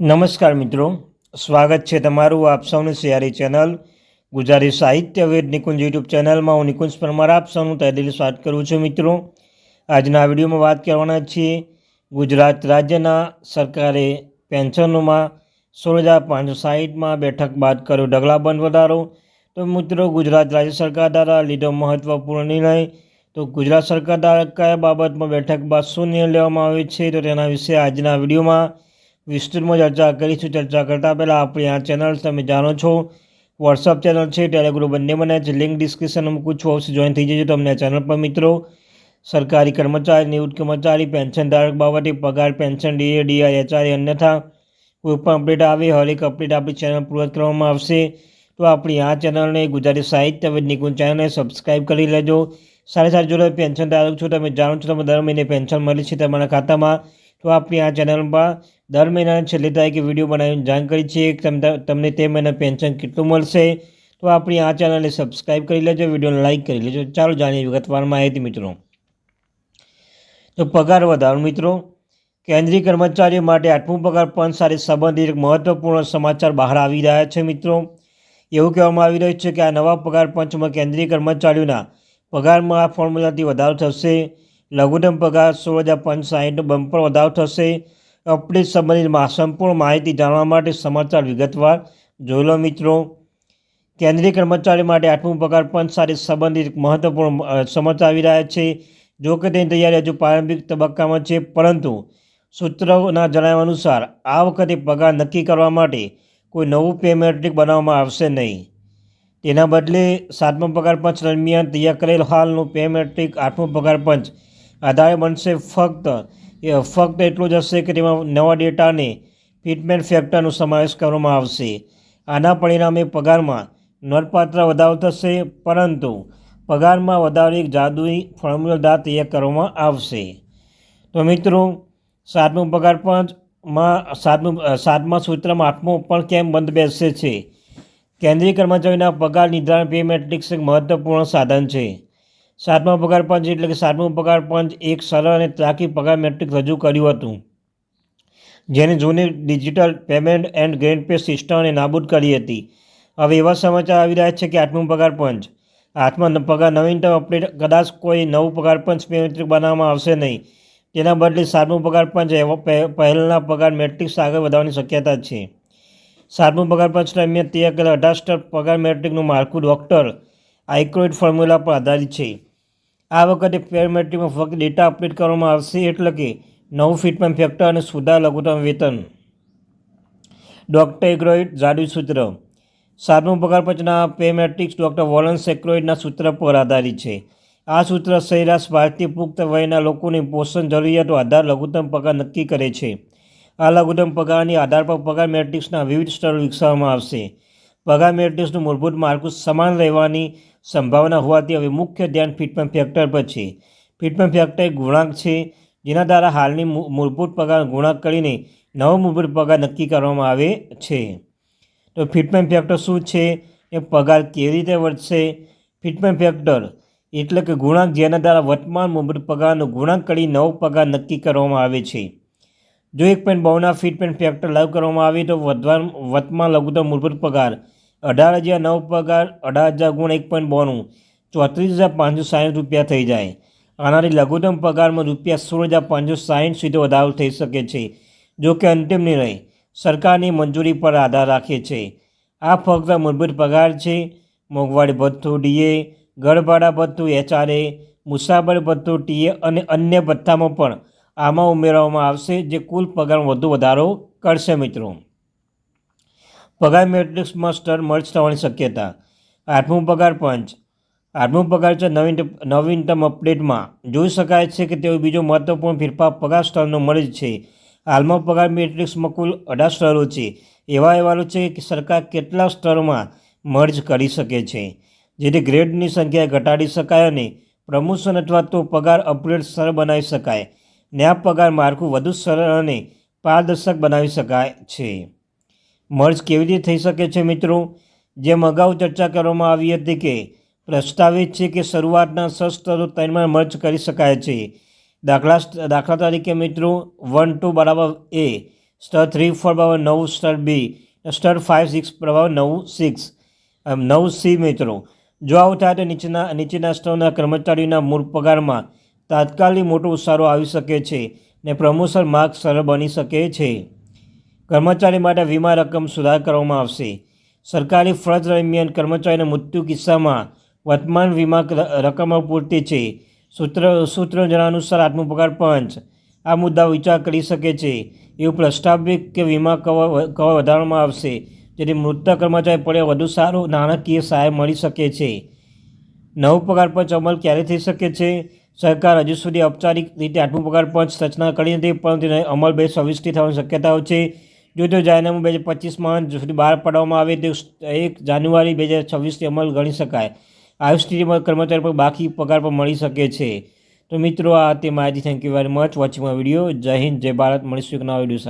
નમસ્કાર મિત્રો. સ્વાગત છે તમારું આપ સૌની સિયારી ચેનલ ગુજરાતી સાહિત્ય વેદ નિકુંજ યુટ્યુબ ચેનલમાં. હું નિકુંજ પરમાર, આપ સૌનું તહેદિલ સ્વાગત કરું છું મિત્રો. આજના વિડીયોમાં વાત કરવાના છીએ ગુજરાત રાજ્યના સરકારે પેન્શનોમાં સોળ હજાર પાંચસો સાહીઠમાં બેઠક બાદ કર્યો ઢગલાબંધ વધારો. તો મિત્રો, ગુજરાત રાજ્ય સરકાર દ્વારા લીધો મહત્વપૂર્ણ નિર્ણય. તો ગુજરાત સરકાર દ્વારા કયા બાબતમાં બેઠક બાદ શું નિર્ણય લેવામાં આવે છે? તો તેના વિશે આજના વિડીયોમાં વિસ્તૃતમાં ચર્ચા કરીશું. ચર્ચા કરતાં પહેલાં આપણી આ ચેનલ તમે જાણો છો. વોટ્સઅપ ચેનલ છે ટેલિગ્રુપ બંને મને છે લિંક ડિસ્ક્રિપ્શનમાં મૂકું છું. અવશ્ય જોઈન થઈ જજો તમને ચેનલ પર, મિત્રો. સરકારી કર્મચારી, નિવૃત્ત કર્મચારી પેન્શન ધારક બાબતે પગાર પેન્શન ડીએ ડીઆર એચઆરએ અન્યથા કોઈપણ અપડેટ આવે હરેક અપડેટ આપણી ચેનલ પૂર્વત કરવામાં આવશે. તો આપણી આ ચેનલને ગુજરાતી સાહિત્ય વિદ નિકુંજ ચેનલને સબસ્ક્રાઈબ કરી લેજો. સાથે સાથે જોડે પેન્શન ધારક છો, તમે જાણો છો, તમે દર મહિને પેન્શન મળે છે તમારા ખાતામાં તો આપણી આ ચેનલમાં દર મહિનાની છેલ્લી તારીખે વીડિયો બનાવીને જાણ કરી છે તમને તે મહિના પેન્શન કેટલું મળશે. તો આપણી આ ચેનલને સબસ્ક્રાઈબ કરી લેજો વિડીયોને લાઇક કરી લેજો. ચાલો જાણીએ વિગતવાર માહિતી મિત્રો. તો પગાર વધારો મિત્રો. કેન્દ્રીય કર્મચારીઓ માટે આઠમું પગાર પંચ સાથે સંબંધિત એક મહત્વપૂર્ણ સમાચાર બહાર આવી રહ્યા છે મિત્રો. એવું કહેવામાં આવી રહ્યું છે કે આ નવા પગાર પંચમાં કેન્દ્રીય કર્મચારીઓના પગારમાં આ ફોર્મ્યુલાથી વધારો થશે. લઘુત્તમ પગાર સોળ હજાર પંચ સાહીઠનો બમ્પર વધારો થશે. અપડેટ સંબંધિત સંપૂર્ણ માહિતી જાણવા માટે સમાચાર વિગતવાર જોઈ લો મિત્રો. કેન્દ્રીય કર્મચારી માટે આઠમું પગાર પંચ સાથે સંબંધિત મહત્વપૂર્ણ સમાચાર આવી રહ્યા છે. જો કે તેની તૈયારી હજુ પ્રારંભિક તબક્કામાં છે, પરંતુ સૂત્રોના જણાવ્યા અનુસાર આ વખતે પગાર નક્કી કરવા માટે કોઈ નવું પે મેટ્રિક બનાવવામાં આવશે નહીં. તેના બદલે સાતમો પગાર પંચ દરમિયાન તૈયાર કરેલ હાલનું પે મેટ્રિક આઠમો પગાર પંચ આધારે બનશે ફક્ત, એ ફક્ત એટલું જ હશે કે તેમાં નવા ડેટાને ફિટમેન્ટ ફેક્ટરનો સમાવેશ કરવામાં આવશે. આના પરિણામે પગારમાં નોંધપાત્ર વધારો થશે, પરંતુ પગારમાં વધારો એક જાદુઈ ફોર્મ્યુલા તૈયાર કરવામાં આવશે. તો મિત્રો, સાતમું પગાર પંચમાં સાતમું સાતમા સૂત્રમાં આઠમું પણ કેમ બંધ બેસશે છે? કેન્દ્રીય કર્મચારીના પગાર નિર્ધારણ પે મેટ્રિક્સ એક મહત્વપૂર્ણ સાધન છે. સાતમા પગાર પંચ એટલે કે સાતમું પગાર પંચ એક સરળ અને ત્રાકી પગાર મેટ્રિક રજૂ કર્યું હતું. જેને જૂની digital payment and grand pay સિસ્ટમને નાબૂદ કરી હતી. હવે એવા સમાચાર આવી રહ્યા છે કે આઠમું પગાર પંચ. આઠમા પગાર નવીનતમ અપડેટ, કદાચ કોઈ નવું પગાર પંચ મેટ્રિક બનાવવામાં આવશે નહીં. તેના બદલે સાતમું પગાર પંચ પહેલાંના પગાર મેટ્રિક્સ આગળ વધવાની શક્યતા છે. સાતમું પગાર પંચ દરમિયાન તૈયાર કરેલા અઢાર સ્ટર પગાર મેટ્રિકનું માળખું ડૉક્ટર આઇક્રોઇડ ફોર્મ્યુલા પર આધારિત છે. આ વખતે પેરામેટ્રિકમાં ફક્ત ડેટા અપડેટ કરવામાં આવશે એટલે કે નવું ફિટમેન્ટ ફેક્ટર અને સુધાર લઘુત્તમ વેતન. ડૉક્ટર એગ્રોઇડ જાડુ સૂત્ર. સાતમું પગાર પેમેટ્રિક્સ ડૉક્ટર વોલન સેક્રોઇડના સૂત્ર પર આધારિત છે. આ સૂત્ર સરેરાશ ભારતીય પુખ્ત વયના લોકોની પોષણ જરૂરિયાતો આધાર લઘુત્તમ પગાર નક્કી કરે છે. આ લઘુત્તમ પગારની આધાર પર પગાર મેટ્રિક્સના વિવિધ સ્તરો વિકસાવવામાં આવશે. પગાર મેટ્રિક્સનું મૂળભૂત માળખું સમાન રહેવાની સંભાવના હોવાથી હવે મુખ્ય ધ્યાન ફિટમેન ફેક્ટર પર છે. ફિટમેન ફેક્ટર એક ગુણાંક છે, જેના દ્વારા હાલની મૂળભૂત પગાર ગુણાંક કરીને નવો મૂળભૂત પગાર નક્કી કરવામાં આવે છે. તો ફિટમેન્ટ ફેક્ટર શું છે? એ પગાર કેવી રીતે વધશે? ફિટમેન્ટ ફેક્ટર એટલે કે ગુણાંક જેના દ્વારા વર્તમાન મૂળભૂત પગારનો ગુણાંક કરી નવો પગાર નક્કી કરવામાં આવે છે. જો એક પોઈન્ટ બહુના ફિટમેન્ટ ફેક્ટર લાગુ કરવામાં આવે તો વર્તમાન લઘુત્તમ મૂળભૂત પગાર અઢાર હજાર નવ પગાર, અઢાર હજાર ગુણ એક પોઈન્ટ બોનું ચોત્રીસ હજાર પાંચસો સાહીઠ રૂપિયા થઈ જાય. આનાથી લઘુત્તમ પગારમાં રૂપિયા સોળ હજાર પાંચસો સાહીઠ સુધી વધારો થઈ શકે છે, જો કે અંતિમ નિર્ણય સરકારની મંજૂરી પર આધાર રાખે છે. આ ફક્ત મૂળભૂત પગાર છે. મોંઘવારી ભથ્થું, ડીએ ઘરભાડા ભથ્થું, એચઆરએ, મુસાફરી ભથ્થું, ટીએ અને અન્ય ભથ્થામાં પણ આમાં ઉમેરવામાં આવશે, જે કુલ પગારમાં વધુ વધારો કરશે મિત્રો. પગાર મેટ્રિક્સમાં સ્તર મર્જ થવાની શક્યતા. આઠમું પગાર પંચ. આઠમું પગાર છે નવીન નવીનતમ અપડેટમાં. જોઈ શકાય છે કે તેઓ બીજો મહત્વપૂર્ણ ફેરફાર પગાર સ્તરનો મળે છે. હાલમાં પગાર મેટ્રિક્સમાં કુલ અઢાર સ્તરો છે. એવા અહેવાલો છે કે સરકાર કેટલા સ્તરોમાં મર્જ કરી શકે છે, જેથી ગ્રેડની સંખ્યા ઘટાડી શકાય અને પ્રમોશન અથવા તો પગાર અપગ્રેડ સરળ બનાવી શકાય. ને આ પગાર માળખું વધુ સરળ અને પારદર્શક બનાવી શકાય છે. મર્જ કેવી રીતે થઈ શકે છે મિત્રો? જેમ અગાઉ ચર્ચા કરવામાં આવી હતી કે પ્રસ્તાવિત છે કે શરૂઆતના છ સ્તરો ત્રણમાં મર્જ કરી શકાય છે. દાખલા દાખલા તરીકે મિત્રો, વન ટુ બરાબર એ, સ્તર થ્રી ફોર બરાબર નવ, સ્તર બી, સ્તર ફાઇવ સિક્સ બરાબર નવ, સિક્સ. નવ સી મિત્રો. જો આવું થાય તો નીચેના નીચેના સ્તરના કર્મચારીઓના મૂળ પગારમાં તાત્કાલિક મોટો ઉસારો આવી શકે છે ને પ્રમોશન માર્ગ સરળ બની શકે છે. કર્મચારી માટે વીમા રકમ સુધાર કરવામાં આવશે. સરકારી ફરજ દરમિયાન કર્મચારીના મૃત્યુ કિસ્સામાં વર્તમાન વીમા રકમ પૂરતી છે. સૂત્ર, સૂત્રો જણાવ્યા અનુસાર આત્મપગાર પંચ આ મુદ્દા વિચાર કરી શકે છે. એવું પ્રસ્તાવિક કે વીમા કવર કવર વધારવામાં આવશે, જેથી મૃત કર્મચારી પડે વધુ સારું નાણાકીય સહાય મળી શકે છે. નવું પગાર પંચ અમલ ક્યારે થઈ શકે છે? સરકાર હજુ સુધી ઔપચારિક રીતે આઠમું પગાર પંચ રચના કરી નથી, પરંતુ અમલ બે સવિષ્ટિ થવાની શક્યતાઓ છે. જો તે જાહેરનામું બે હજાર પચીસમાં સુધી બહાર પાડવામાં આવે તે એક જાન્યુઆરી બે હજાર છવ્વીસથી અમલ ગણી શકાય. આવી સ્થિતિમાં કર્મચારી પર બાકી પગાર પણ મળી શકે છે. તો મિત્રો, આ તે માહિતી. Thank you very much watching video જય હિન્દ, જય ભારત. મળીશું એક નવા વીડિયો